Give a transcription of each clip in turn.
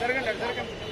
జరగండి జరగండి.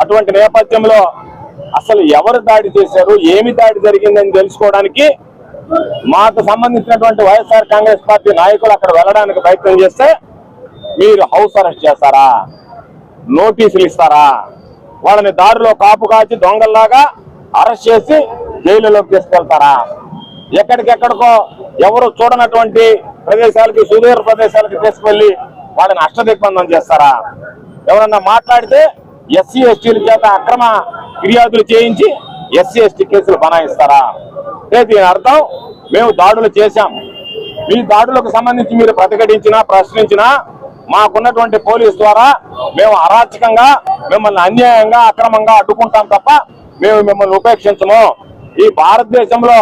అటువంటి నేపథ్యంలో అసలు ఎవరు దాడి చేశారు? ఏమి దాడి జరిగిందని తెలుసుకోవడానికి మాకు సంబంధించినటువంటి వైఎస్ఆర్ కాంగ్రెస్ పార్టీ నాయకులు అక్కడ వెళ్ళడానికి ప్రయత్నం చేస్తే మీరు హౌస్ అరెస్ట్ చేస్తారా? నోటీసులు ఇస్తారా? వాళ్ళని దారిలో కాపు కాచి దొంగల్లాగా అరెస్ట్ చేసి జైలులోకి తీసుకెళ్తారా? ఎక్కడికెక్కడికో ఎవరు చూడనటువంటి ప్రదేశాలకి సుదూర ప్రదేశాలకి తీసుకెళ్ళి వాళ్ళని అష్టదిగ్బంధం చేస్తారా? ఎవరన్నా మాట్లాడితే ఎస్సీ ఎస్టీల చేత అక్రమ ఫిర్యాదులు చేయించి ఎస్సీ ఎస్టీ కేసులు బనాయిస్తారా? అంటే దీని అర్థం మేము దాడులు చేశాం. మీ దాడులకు సంబంధించి మీరు ప్రతిఘటించినా ప్రశ్నించినా మాకున్నటువంటి పోలీస్ ద్వారా మేము అరాచకంగా మిమ్మల్ని అన్యాయంగా అక్రమంగా అడ్డుకుంటాం తప్ప మేము మిమ్మల్ని ఉపేక్షించము. ఈ భారతదేశంలో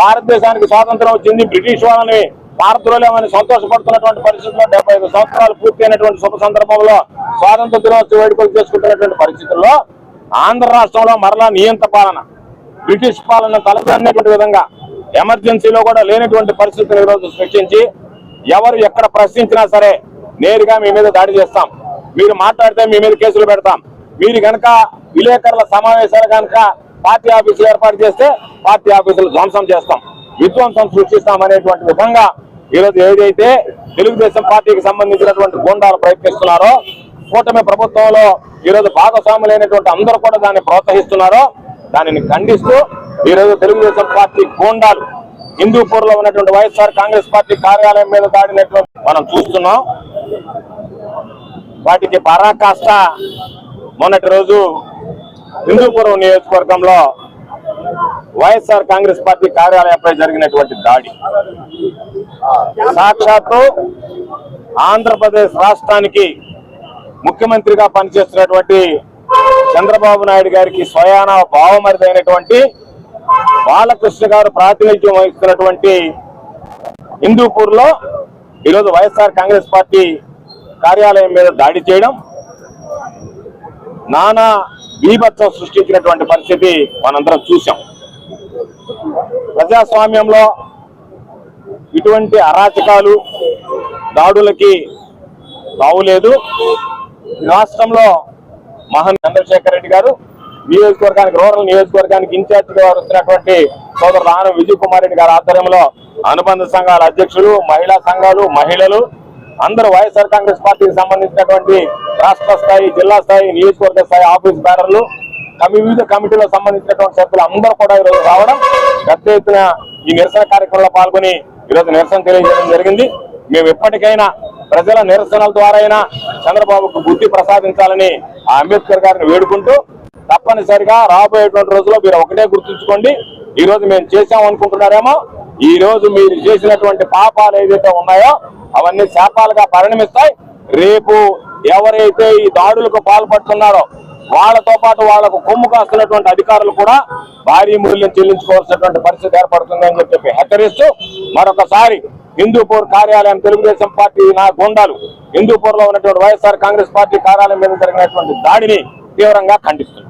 భారతదేశానికి స్వాతంత్రం వచ్చింది బ్రిటిష్ వాళ్ళని భారతదేశంలోని సంతోషపడుతున్నటువంటి పరిస్థితుల్లో డెబ్బై ఐదు సంవత్సరాలు పూర్తయినటువంటి శుభ సందర్భంలో స్వాతంత్ర దినోత్సవ వేడుకలు చేసుకుంటున్నటువంటి పరిస్థితుల్లో ఆంధ్ర రాష్ట్రంలో మరలా నియంత పాలన బ్రిటిష్ పాలన తలదన్నటువంటి విధంగా ఎమర్జెన్సీలో కూడా లేనటువంటి పరిస్థితులు ఈరోజు సృష్టించి ఎవరు ఎక్కడ ప్రశ్నించినా సరే నేరుగా మీ మీద దాడి చేస్తాం. మీరు మాట్లాడితే మీ మీద కేసులు పెడతాం. మీరు కనుక విలేకరుల సమావేశాలు కనుక పార్టీ ఆఫీసులు ఏర్పాటు చేస్తే పార్టీ ఆఫీసులు ధ్వంసం చేస్తాం. విధ్వంసం సృష్టిస్తాం అనేటువంటి విధంగా ఈరోజు ఏదైతే తెలుగుదేశం పార్టీకి సంబంధించినటువంటి గూండాలు ప్రయత్నిస్తున్నారో కూటమి ప్రభుత్వంలో ఈరోజు భాగస్వాములైనటువంటి అందరూ కూడా దాన్ని ప్రోత్సహిస్తున్నారో దానిని ఖండిస్తూ ఈరోజు తెలుగుదేశం పార్టీ గూండాలు హిందూపూర్లో ఉన్నటువంటి వైఎస్ఆర్ కాంగ్రెస్ పార్టీ కార్యాలయం మీద దాడినటువంటి మనం చూస్తున్నాం. వాటికి పరాకాష్ట మొన్నటి రోజు హిందూపురం నియోజకవర్గంలో వైఎస్ఆర్ కాంగ్రెస్ పార్టీ కార్యాలయంపై జరిగినటువంటి దాడి. సాక్షాత్తు ఆంధ్రప్రదేశ్ రాష్ట్రానికి ముఖ్యమంత్రిగా పనిచేస్తున్నటువంటి చంద్రబాబు నాయుడు గారికి స్వయాన భావమరిదైనటువంటి బాలకృష్ణ గారు ప్రాతినిధ్యం వహిస్తున్నటువంటి హిందూపూర్లో ఈరోజు వైఎస్ఆర్ కాంగ్రెస్ పార్టీ కార్యాలయం మీద దాడి చేయడం నానా బీభత్సం సృష్టించినటువంటి పరిస్థితి మనందరం చూసాం ప్రజాస్వామ్యంలో ఇటువంటి అరాచకాలు దాడులకి బావులేదు. రాష్ట్రంలో మహన్ చంద్రశేఖర్ రెడ్డి గారు నియోజకవర్గానికి రూరల్ నియోజకవర్గానికి ఇన్ఛార్జ్గా వస్తున్నటువంటి సోదరు రాను విజయ్ కుమార్ రెడ్డి గారి ఆధ్వర్యంలో అనుబంధ సంఘాల అధ్యక్షులు మహిళా సంఘాలు మహిళలు అందరూ వైఎస్ఆర్ కాంగ్రెస్ పార్టీకి సంబంధించినటువంటి రాష్ట్ర స్థాయి జిల్లా స్థాయి నియోజకవర్గ స్థాయి ఆఫీస్ బేరర్లు వివిధ కమిటీలకు సంబంధించినటువంటి సభ్యులు అందరూ కూడా ఈరోజు రావడం పెద్ద ఎత్తున ఈ నిరసన కార్యక్రమంలో పాల్గొని ఈరోజు నిరసన తెలియజేయడం జరిగింది. మేము ఎప్పటికైనా ప్రజల నిరసనల ద్వారా అయినా చంద్రబాబుకు బుద్ధి ప్రసాదించాలని ఆ అంబేద్కర్ గారిని వేడుకుంటూ తప్పనిసరిగా రాబోయేటువంటి రోజుల్లో మీరు ఒకటే గుర్తుంచుకోండి. ఈ రోజు మేము చేసాం అనుకుంటున్నారేమో? ఈ రోజు మీరు చేసినటువంటి పాపాలు ఏదైతే ఉన్నాయో అవన్నీ శాపాలుగా పరిణమిస్తాయి. రేపు ఎవరైతే ఈ దాడులకు పాల్పడుతున్నారో వాళ్ళతో పాటు వాళ్ళకు కొమ్ము కాస్తున్నటువంటి అధికారులు కూడా భారీ మూల్యం చెల్లించుకోవాల్సినటువంటి పరిస్థితి ఏర్పడుతుంది అని చెప్పి హెచ్చరిస్తూ మరొకసారి హిందూపూర్ కార్యాలయం తెలుగుదేశం పార్టీ నా గుండాలు. హిందూపూర్లో ఉన్నటువంటి వైఎస్ఆర్ కాంగ్రెస్ పార్టీ కార్యాలయం మీద జరిగినటువంటి దాడిని తీవ్రంగా ఖండిస్తుంది.